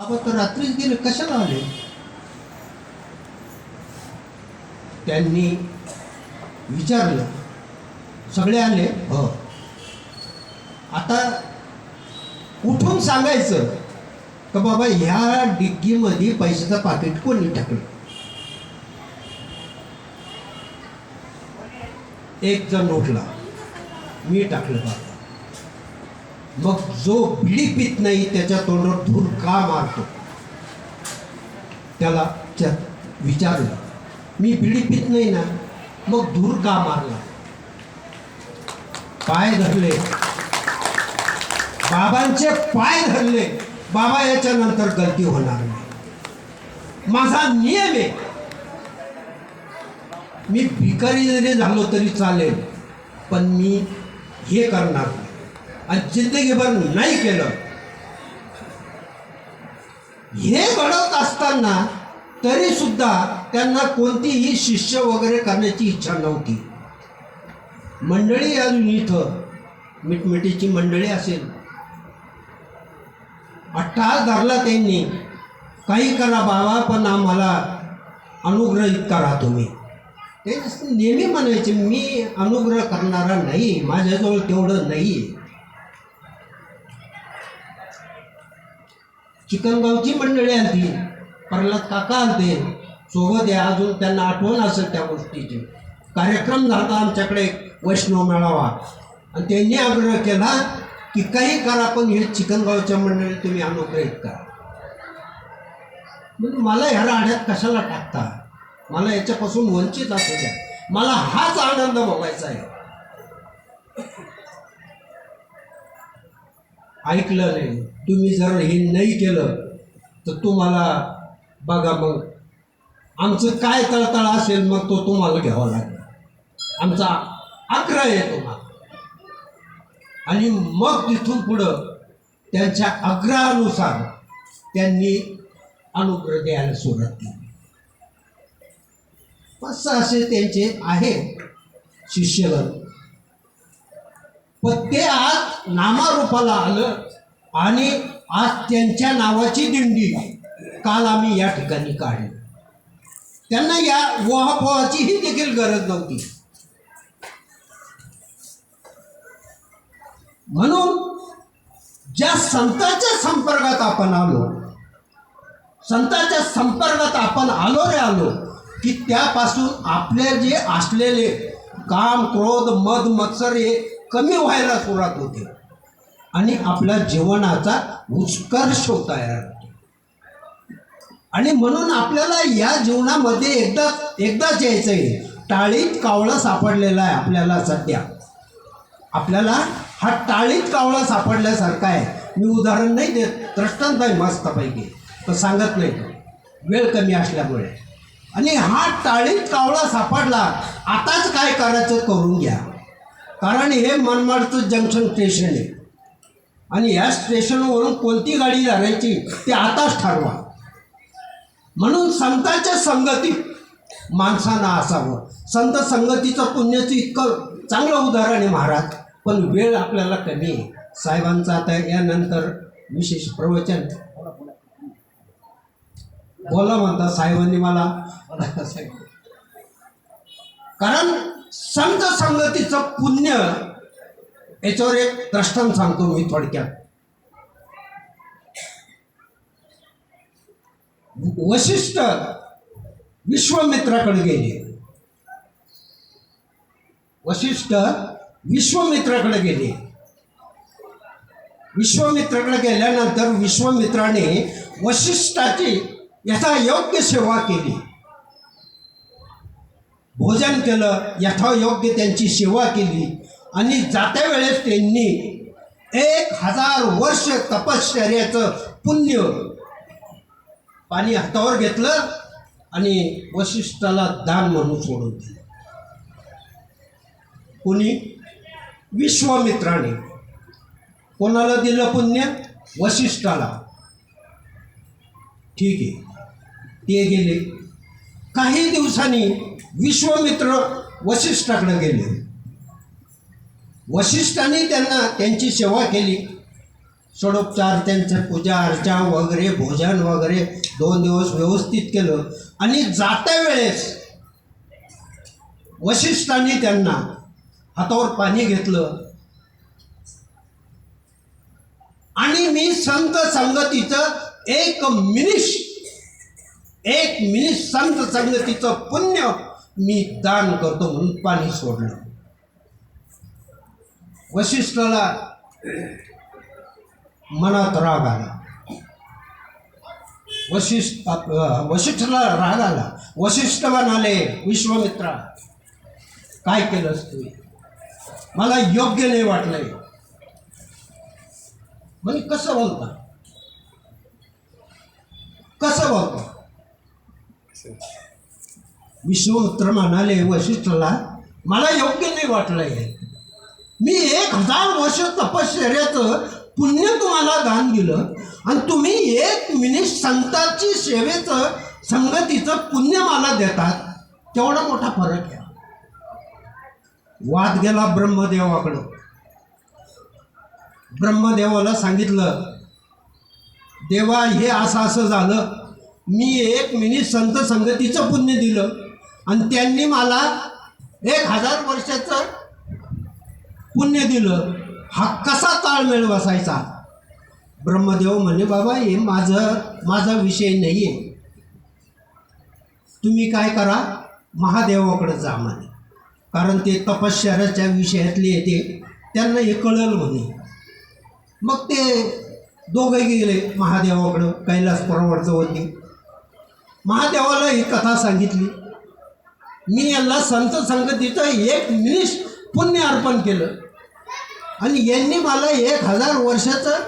बाबा तर रात्रीच गेले कशाला आले? त्यांनी विचारलं. सगळे आले? हो. आता उठून सांगायचं का बाबा ह्या डिग्गीमध्ये पैशाचं पाकिट कोणी टाकलं? एक जण उठला. मी टाकलं बाबा. मग जो बिडी पित नाही त्याच्या तोंडावर धूर का मारतो. त्याला विचारलं मी बिडी पित नाही ना मग धूर का मारला. पाय धरले. बाबांचे पाय धरले. बाबा याच्यानंतर गलती होणार नाही. माझा नियम आहे. मी भिकारी जरी झालो तरी चालेल पण मी हे करणार नाही. आणि जिंदगीभर नाही केलं. हे घडत असताना तरी सुद्धा त्यांना कोणतीही शिष्य वगैरे करण्याची इच्छा नव्हती. मंडळी अजून इथं मिटमिटीची मंडळी असेल. अट्टास धरला त्यांनी काही करा बाबा पण आम्हाला अनुग्रहित करा तुम्ही. ते नेहमी म्हणायचे मी अनुग्रह करणारा नाही माझ्याजवळ तेवढं नाही आहे चिकनगावची मंडळी आलती प्रल्हाद काका आलते सोबत आहे अजून त्यांना आठवण असेल त्या गोष्टीची. कार्यक्रम झाला आमच्याकडे वैष्णव मेळावा. आणि त्यांनी आग्रह केला की काही करा पण हे चिकनगावच्या मंडळी तुम्ही अनुग्रहित करा. म्हणजे मला ह्या राड्यात कशाला टाकता? मला याच्यापासून वंचित असू द्या. मला हाच आनंद बघायचा आहे. ऐकलं नाही. तुम्ही जर हे नाही केलं तर तुम्हाला बघा मग आमचं काय तळतळ असेल मग तो तुम्हाला घ्यावा लागेल आमचा आग्रह आहे तुम्हाला. आणि मग तिथून पुढं त्यांच्या आग्रहानुसार त्यांनी अनुग्रह द्यायला सुरुवात केली. पाच असे त्यांचे आहे शिष्यगण पण ते आज नामारूपाला आलं. आणि आज त्यांच्या नावाची दिंडी काल आम्ही या ठिकाणी काढली. त्यांना या वहापोहाचीही देखील गरज नव्हती. म्हणून ज्या संतांच्या संपर्कात आपण आलो संतांच्या संपर्कात आपण आलो रे आलो की त्यापासून आपले जे असलेले काम क्रोध मद मत्सर हे कमी व्हायला सुरुवात होते. आणि आपल्या जीवनाचा उत्कर्ष होता. यार आणि म्हणून आपल्याला या जीवनामध्ये एकदा एकदाच यायचं आहे टाळीत कावळा सापडलेला आहे आपल्याला सध्या. आपल्याला हा टाळीत कावळा सापडल्यासारखा आहे. मी उदाहरण नाही देत दृष्टांत आहे मस्तपैकी. तर सांगत नाही तो. वेळ कमी असल्यामुळे. आणि हा टाळीत कावळा सापडला आताच काय करायचं करून घ्या. कारण हे मनमाडचं जंक्शन स्टेशन आहे. आणि या स्टेशनवरून कोणती गाडी धरायची ते आताच ठरवा. म्हणून संतांच्या संगतीत माणसांना असावं. संत संगतीचं पुण्याचं इतकं चांगलं उदाहरण आहे महाराज पण वेळ आपल्याला कमी आहे. साहेबांचा आता यानंतर विशेष प्रवचन. बोला म्हणता साहेबांनी मला. कारण संत संगतीचं पुण्य याच्यावर एक दृष्टांत सांगतो मी थोडक्यात. वशिष्ठ विश्वामित्राकडे गेले. वशिष्ठ विश्वामित्राकडे गेले. विश्वामित्राकडे गेल्यानंतर विश्वामित्राने वशिष्ठाची यथायोग्य सेवा केली. भोजन केलं, यथायोग्य त्यांची सेवा केली. आणि जात्या वेळेस त्यांनी एक हजार वर्ष तपश्चर्याचं पुण्य पाणी हातावर घेतलं आणि वशिष्ठाला दान म्हणून सोडून दिलं. कोणी? विश्वामित्राने. कोणाला दिलं पुण्य? वशिष्ठाला. ठीक आहे. ते गेले. काही दिवसांनी विश्वामित्र वशिष्ठाकडे गेले. वशिष्ठाने त्यांना त्यांची सेवा केली. षडोपचार त्यांचं पूजा अर्चा वगैरे भोजन वगैरे दोन दिवस व्यवस्थित केलं. आणि जाता वेळेस वशिष्ठांनी त्यांना हातावर पाणी घेतलं. आणि मी संत संगतीचं एक मिनिश एक मिनिश संत संगतीचं पुण्य मी दान करतो म्हणून पाणी सोडलं. वशिष्ठाला मनात राग आला. वशिष्ठ वशिष्ठला राग आला. वशिष्ठ म्हणाले विश्वामित्रा. काय केलंस तू? मला योग्य नाही वाटलंय. म्हणजे कसं बोलता? कसं बोलता? विश्वमित्र म्हणाले वशिष्ठला मला योग्य नाही वाटलं हे मी एक हजार वर्ष तपश्चर्याचं पुण्य तुम्हाला दान दिलं आणि तुम्ही एक मिनिट संतांची सेवेचं संगतीचं पुण्य मला देतात तेवढा मोठा फरक आहे. वाद गेला ब्रह्मदेवाकडं. ब्रह्मदेवाला सांगितलं देवा हे असं असं झालं. मी एक मिनिट संत संगतीचं पुण्य दिलं आणि त्यांनी मला एक हजार वर्षाचं पुण्य दिलं. हा कसा ताळमेळ बसायचा? ब्रह्मदेव म्हणे बाबा हे माझं माझा विषय नाही आहे तुम्ही काय करा? महादेवाकडे जा म्हणे. कारण ते तपश्चर्याच्या विषयातले येते त्यांना हे कळलं म्हणे. मग ते दोघे गेले महादेवाकडं कैलास परवडचवती महादेवाला ही कथा सांगितली. मी यांना संत संगतीचं एक मिनिट पुण्य अर्पण केलं. आणि यांनी मला एक हजार वर्षाचं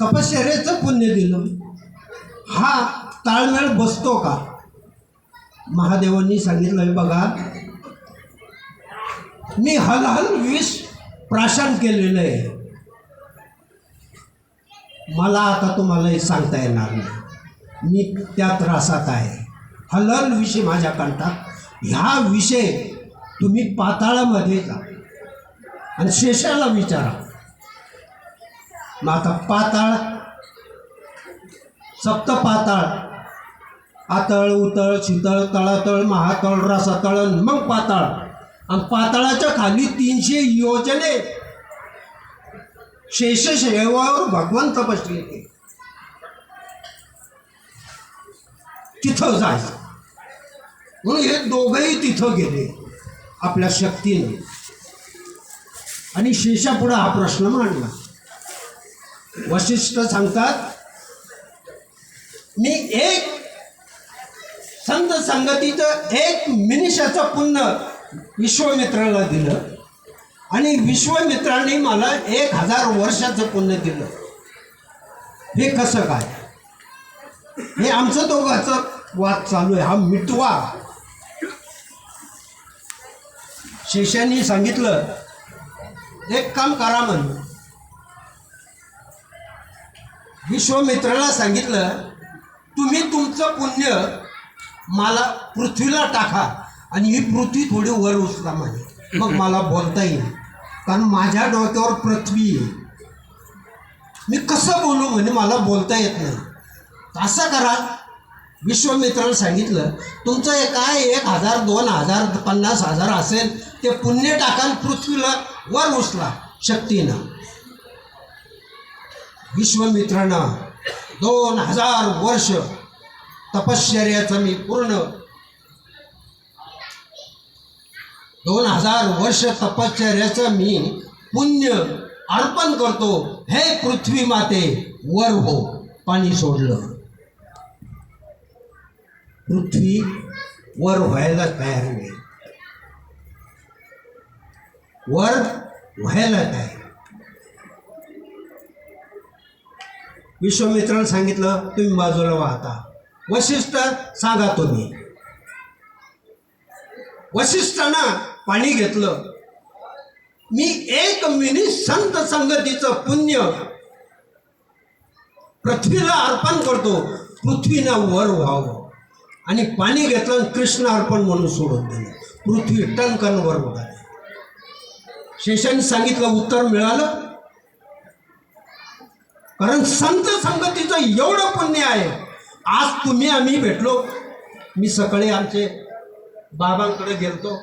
तपश्चर्याचं पुण्य दिलं. हा ताळमेळ बसतो का? महादेवांनी सांगितलं बघा. मी हलहल विष प्राशन केलेलं आहे. मला आता तुम्हाला हे सांगता येणार नाही. मी त्या त्रासात आहे. हलहल विषय माझ्या कंठात ह्या विषय तुम्ही पाताळामध्ये जा. आणि शेषाला विचारा. मग आता पाताळ सप्त पाताळ आतळ उतळ शीतळ तळातळ महातळ रसातळ आणि मग पाताळ. आणि पाताळाच्या खाली तीनशे योजने. शेषशैवावर भगवंत तपासले ते तिथं जायचं. म्हणून हे दोघंही तिथं गेले. आपल्या शक्तीने आणि शेषापुढं हा प्रश्न मांडला. वशिष्ठ सांगतात मी एक संत संगतीचं एक मिनिशाचं पुण्य विश्वमित्राला दिलं आणि विश्वमित्राने मला एक हजार वर्षाचं पुण्य दिलं. हे कसं काय? हे आमचं दोघांचं वाद चालू आहे. हा मिटवा. शेषांनी सांगितलं एक काम करा म्हणून विश्वमित्राला सांगितलं तुम्ही तुमचं पुण्य मला पृथ्वीला टाका आणि ही पृथ्वी थोडी वर उचला माझी मग मला बोलता येईल कारण माझ्या डोक्यावर पृथ्वी आहे. मी कसं बोलू म्हणजे मला बोलता येत नाही. असं करा विश्वमित्राला सांगितलं तुमचं हे काय एक हजार दोन हजार पन्नास हजार असेल ते पुण्य टाकाल पृथ्वीला वर उचला शक्तीनं. विश्वमित्रानं दोन हजार वर्ष तपश्चर्याचं मी पूर्ण दोन हजार वर्ष तपश्चर्याचं मी पुण्य अर्पण करतो हे पृथ्वी माते वर हो पाणी सोडलं. पृथ्वी वर व्हायला तयार नाही वर व्हायला तयार विश्वमित्राला सांगितलं तुम्ही बाजूला वाहता. वशिष्ठ सांगा तुम्ही. वशिष्ठांना पाणी घेतलं. मी एक मिनिट संत संगतीचं पुण्य पृथ्वीला अर्पण करतो. पृथ्वीनं वर व्हावं. आणि पाणी घेतलं आणि कृष्ण अर्पण म्हणून सोडून दिलं. पृथ्वी टंकनवर उडाली शेषांनी सांगितलं उत्तर मिळालं. कारण संत संगतीचं एवढं पुण्य आहे. आज तुम्ही आम्ही भेटलो. मी सकाळी आमचे बाबांकडे गेलतो.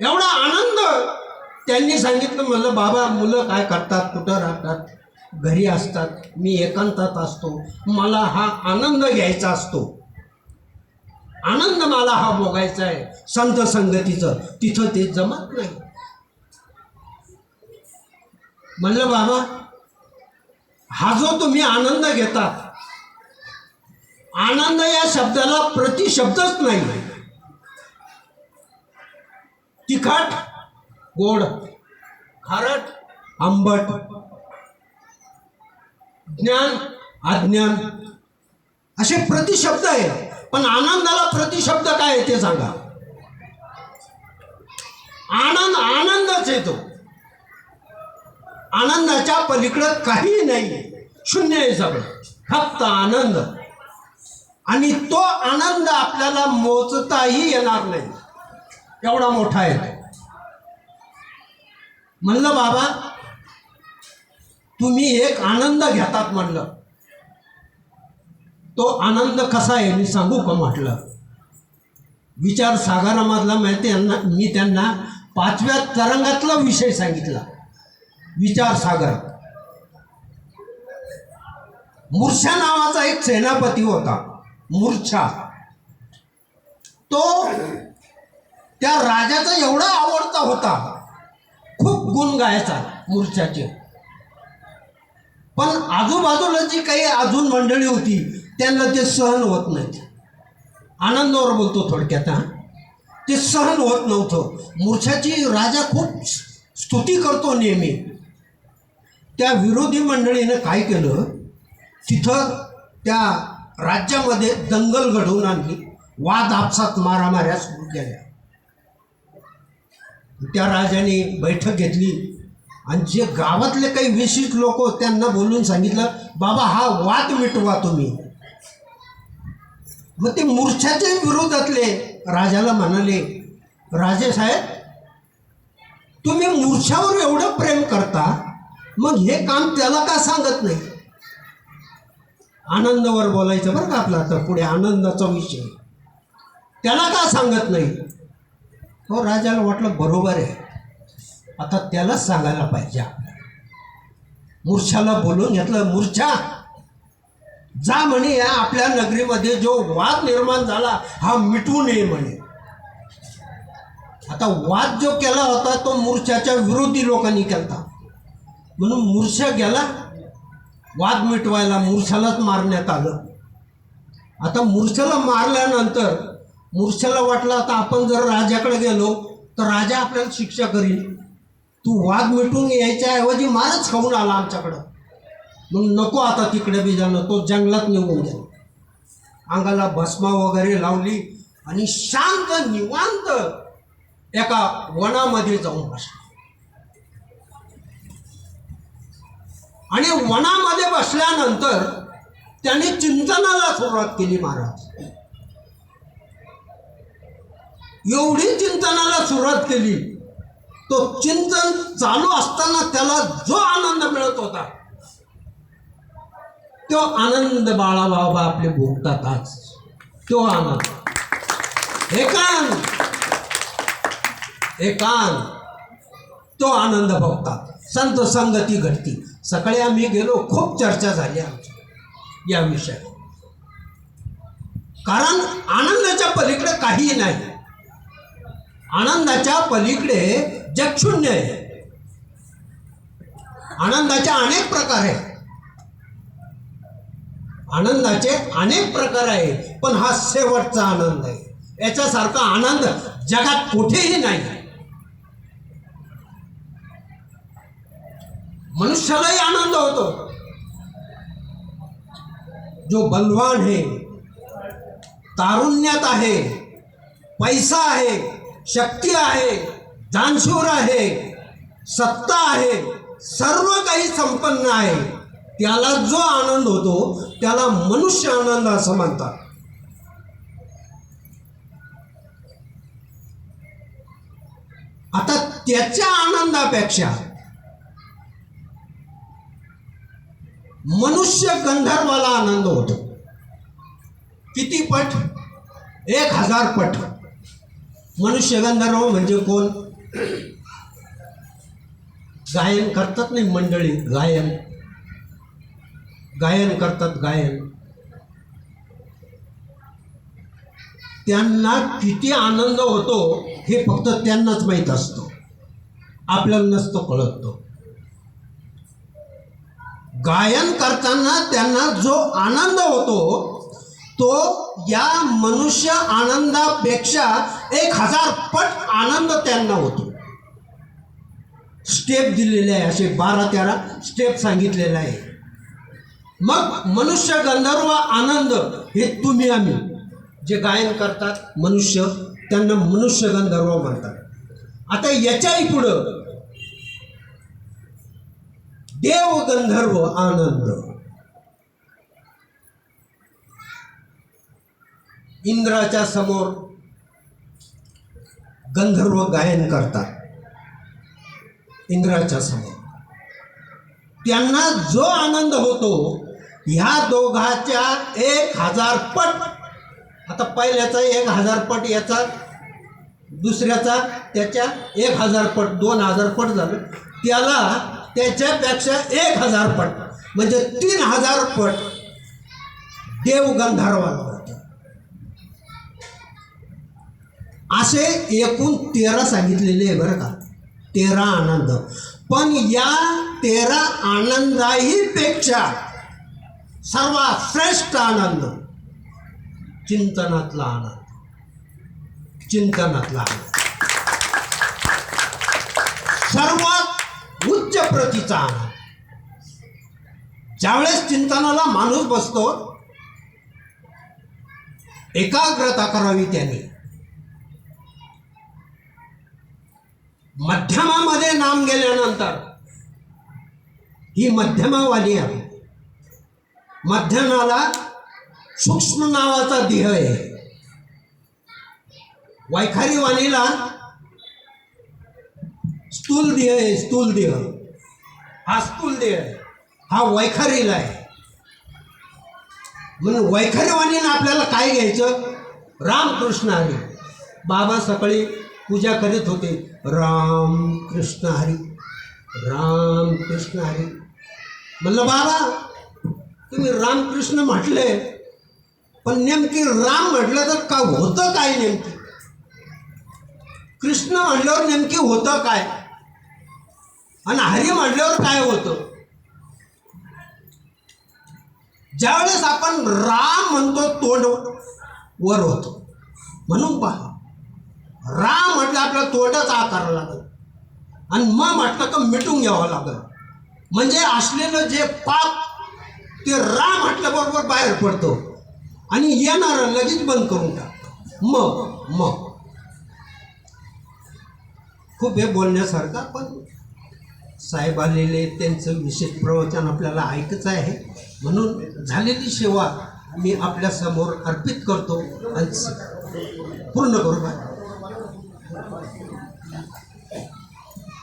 एवढा आनंद त्यांनी सांगितलं. मला बाबा मुलं काय करतात? कुठं राहतात? घरी असतात मी एकांतात असतो मला हा आनंद घ्यायचा असतो. आनंद मला हा भोगायचा आहे. संत संगतीचं तिथं ते जमत नाही. म्हणलं बाबा हा जो तुम्ही आनंद घेतात आनंद या शब्दाला प्रतिशब्दच नाही. तिखट गोड खारट आंबट ज्ञान अज्ञान. असे प्रतिशब्द आहे पण आनंदाला प्रतिशब्द काय आहे ते सांगा. आनंद आनंदच येतो आनंदाच्या पलीकडं काही नाही शून्य आहे सगळं. फक्त आनंद. आणि तो आनंद आपल्याला मोजताही येणार नाही. एवढा मोठा आहे म्हणलं बाबा तुम्ही एक आनंद घेतात म्हणलं. तो आनंद कसा आहे मी सांगू का म्हटलं? विचार सागरामधला माहिती यांना मी त्यांना पाचव्या तरंगातला विषय सांगितला. विचार सागर. मूर्छा नावाचा एक सेनापती होता मूर्छा. तो त्या राजाचा एवढा आवडता होता. खूप गुण गायचा मूर्छाचे. पण आजूबाजूला जी काही अजून मंडळी होती त्यांना ते सहन होत नाहीत. आनंदावर बोलतो थोडक्यात हां. ते सहन होत नव्हतं. मूर्छाची राजा खूप स्तुती करतो नेहमी. त्या विरोधी मंडळीनं काय केलं? तिथं त्या राज्यामध्ये दंगल घडवून आणली. वाद आपसात मारामाऱ्या सुरू केल्या. त्या राजाने बैठक घेतली. आणि जे गावातले काही विशिष्ट लोक त्यांना बोलून सांगितलं बाबा हा वाद मिटवा तुम्ही. मग ते मूर्छाच्या विरोधातले राजाला म्हणाले राजे साहेब तुम्ही मूर्छावर एवढं प्रेम करता मग हे काम त्याला का सांगत नाही? आनंदावर बोलायचं बरं का आपला तर पुढे आनंदाचा विषय. त्याला का सांगत नाही? हो राजाला वाटलं बरोबर आहे. आता त्यालाच सांगायला पाहिजे मूर्छाला बोलून घेतलं मूर्छा जा म्हणे या आपल्या नगरीमध्ये जो वाद निर्माण झाला हा मिटवू नये म्हणे. आता वाद जो केला होता तो मूर्छाच्या विरोधी लोकांनी केला म्हणून मूर्छा गेला वाद मिटवायला मूर्छालाच मारण्यात आलं. आता मूर्छाला मारल्यानंतर मूर्छाला वाटलं आता आपण जर राजाकडे गेलो तर राजा आपल्याला शिक्षा करील. तू वाद मिटून यायच्या ऐवजी मारच खाऊन आला आमच्याकडं. मग नको आता तिकडे बी जाणं तो जंगलात निघून गेला. अंगाला भस्मा वगैरे लावली आणि शांत निवांत एका वनामध्ये जाऊन बसला. आणि वनामध्ये बसल्यानंतर त्याने चिंतनाला सुरुवात केली महाराज. एवढी चिंतनाला सुरुवात केली तो चिंतन चालू असताना त्याला जो आनंद मिळत होता तो आनंद बाळा बाबा आपले भोगतात आज तो आनंद. एकांत एकांत तो आनंद भोगतात. संत संगती घडती. सकाळी आम्ही गेलो खूप चर्चा झाली आमची या विषयावर. कारण आनंदाच्या पलीकडे काहीही नाही. आनंदाच्या पलीकडे जगशून्य आहे. आनंदाचे अनेक प्रकार आहेत. आनंदाचे अनेक प्रकार आहेत पण हा शेवटचा आनंद आहे. याच्यासारखा आनंद जगात कुठेही नाही. मनुष्यालाही आनंद होतो. जो बलवान आहे तारुण्यात आहे पैसा आहे शक्ती आहे जानशूर आहे सत्ता आहे सर्व काही संपन्न आहे. त्याला जो आनंद होतो त्याला मनुष्य आनंद असं म्हणतात. आता त्याच्या आनंदापेक्षा मनुष्य गंधर्वाला आनंद होतो. किती पट? एक हजार पट. मनुष्य गंधर्व म्हणजे कोण? गायन करतात नाही मंडळी गायन. गायन करतात गायन. त्यांना किती आनंद होतो हे फक्त त्यांनाच माहीत असतं. आपल्याला नसतो कळत. तो गायन करताना त्यांना जो आनंद होतो तो या मनुष्य आनंदापेक्षा एक हजार पट आनंद त्यांना होतो. स्टेप दिलेले आहे असे बारा तेरा स्टेप सांगितलेले आहे. मग मनुष्य गंधर्व आनंद हे तुम्ही आम्ही. जे गायन करतात मनुष्य त्यांना मनुष्य गंधर्व म्हणतात. आता याच्याही पुढं देव गंधर्व आनंद. इंद्राच्या समोर गंधर्व गायन करतात. इंद्राच्या समोर. त्यांना जो आनंद होतो ह्या दोघाच्या एक हजार पट आता पहिल्याचा एक हजार पट याचा दुसऱ्याचा त्याच्या एक हजार पट दोन हजार पट झालं. त्याला त्याच्यापेक्षा एक हजार पट म्हणजे तीन हजार पट देव गंधर्वाला होतं. असे एकूण तेरा सांगितलेले आहे बरं का. तेरा आनंद. पण या तेरा आनंदाही पेक्षा सर्वात श्रेष्ठ आनंद चिंतनातला आनंद. चिंतनातला आनंद. सर्वात उच्च प्रतीचा आनंद. ज्यावेळेस चिंतनाला माणूस बसतो एकाग्रता करावी त्याने. मध्यमामध्ये नाम गेल्यानंतर ही मध्यमावाली आहे. मध्यमाला सूक्ष्म नावाचा देह आहे. वैखारी वाणीला स्थूल देह आहे स्थूल देह. हा स्थूल देह हा वैखारीला आहे. म्हणून वैखारी वाणीनं आपल्याला काय घ्यायचं? रामकृष्ण आले बाबा सकाळी पूजा करीत होते. राम कृष्ण हरी राम कृष्ण हरी. म्हणलं बाबा तुम्ही रामकृष्ण म्हटले पण नेमकी राम म्हटलं तर का होतं काय नेमकी? कृष्ण म्हटल्यावर नेमकी होतं काय? आणि हरी म्हटल्यावर काय होतं? ज्यावेळेस आपण राम म्हणतो तोंड वर होतो. म्हणून पहा राम म्हटलं आपल्याला तोंडच आकारावं लागलं. आणि म म्हटलं का मिटून घ्यावं लागलं. म्हणजे असलेलं जे पाप ते राम म्हटल्याबरोबर बाहेर पडतो. आणि येणारं लगेच बंद करून टाकतो. मग मग खूप हे बोलण्यासारखं पण साहेब आलेले त्यांचं विशेष प्रवचन आपल्याला ऐकच आहे. म्हणून झालेली सेवा मी आपल्यासमोर अर्पित करतो. आणि पूर्ण करू का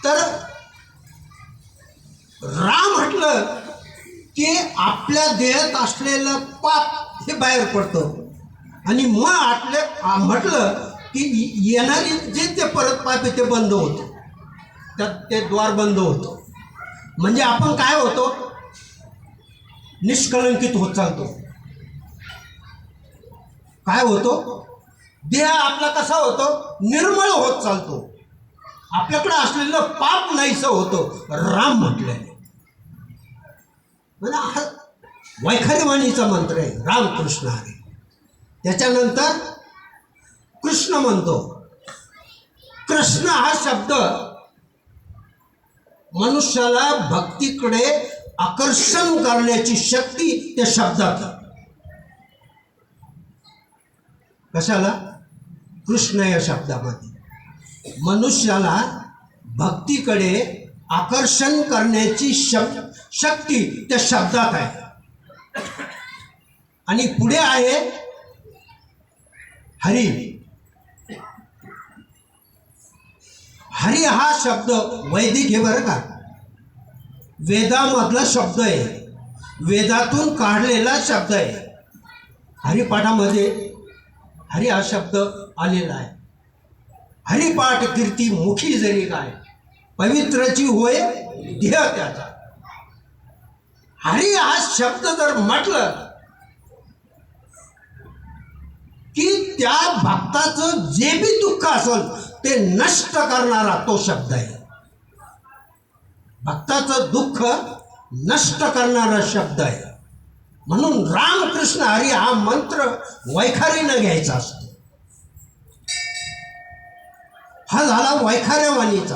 तर राम म्हटलं की आपल्या देहात असलेलं पाप हे बाहेर पडतं. आणि मग आटले म्हटलं की येणारी जे ते परत पाप ते बंद होतं. त्यात ते द्वार बंद होतं. म्हणजे आपण काय होतो? निष्कलंकित होत चालतो. काय होतो? देह आपला कसा होतो? निर्मळ होत चालतो. आपल्याकडे असलेलं पाप नाहीसं होतं. राम म्हटल्याने म्हणजे हा मंत्र आहे रामकृष्ण हरे. त्याच्यानंतर कृष्ण म्हणतो. कृष्ण हा शब्द मनुष्याला भक्तीकडे आकर्षण करण्याची शक्ती त्या शब्दात कशाला? कृष्ण या शब्दामध्ये. मनुष्याला भक्तीकडे आकर्षण करण्याची शब शक्ती त्या शब्दात आहे. आणि पुढे आहे हरी. हरी हा शब्द वैदिक हे बरं का. वेदामधला शब्द आहे. वेदातून काढलेला शब्द आहे. हरिपाठामध्ये हरी हा शब्द आलेला आहे. हरिपाठ कीर्ती मुखी जरी काय पवित्रची होय ध्येय त्याचा. हरी हा शब्द जर म्हटलं की त्या भक्ताचं जे बी दुःख असेल ते नष्ट करणारा तो शब्द आहे. भक्ताचं दुःख नष्ट करणारा शब्द आहे. म्हणून रामकृष्ण हरी हा मंत्र वैखारीनं घ्यायचा असतो. हा झाला वैखाऱ्यावाणीचा.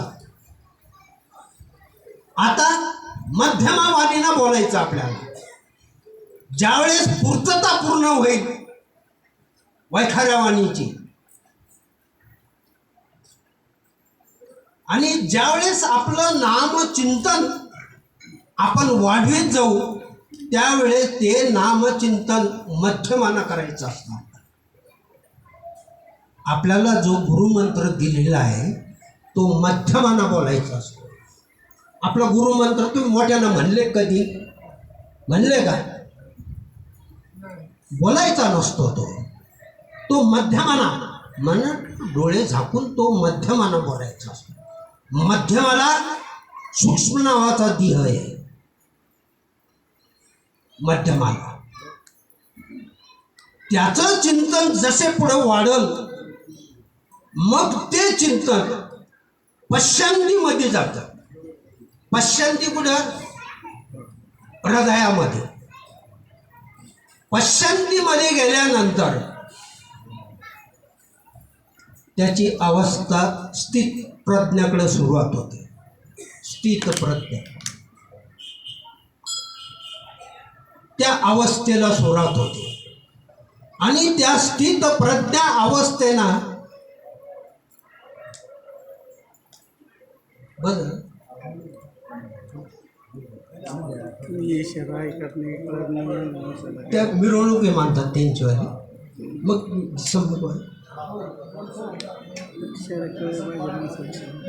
आता मध्यमावाणीनं बोलायचं आपल्याला. ज्यावेळेस पूर्तता पूर्ण होईल वैखाऱ्यावाणीची. आणि ज्यावेळेस आपलं नामचिंतन आपण वाढवीत जाऊ त्यावेळेस ते नामचिंतन मध्यमानं करायचं असतं आपल्याला जो गुरुमंत्र दिलेला आहे तो मध्यमानं बोलायचा असतो. आपला गुरुमंत्र तुम्ही मोठ्यानं म्हणले कधी? म्हणले का? बोलायचा नसतो तो. तो मध्यमाना मन डोळे झाकून तो मध्यमाना बोलायचा असतो. मध्यमाला सूक्ष्म नावाचा देह आहे. मध्यमाला. त्याचं चिंतन जसे पुढं वाढल मग ते चिंतन पश्चांतीमध्ये जातं. पश्चांती कुठं? हृदयामध्ये. पश्चांतीमध्ये गेल्यानंतर त्याची अवस्था स्थित प्रज्ञाकडे सुरुवात होते. स्थित प्रज्ञा. त्या अवस्थेला सुरुवात होते. आणि त्या स्थित प्रज्ञा अवस्थेना बरं. त्या मिरवणूक मानतात त्यांच्यावाली. मग समजू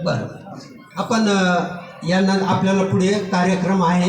बरं. आपण यांना आपल्याला पुढे कार्यक्रम आहे.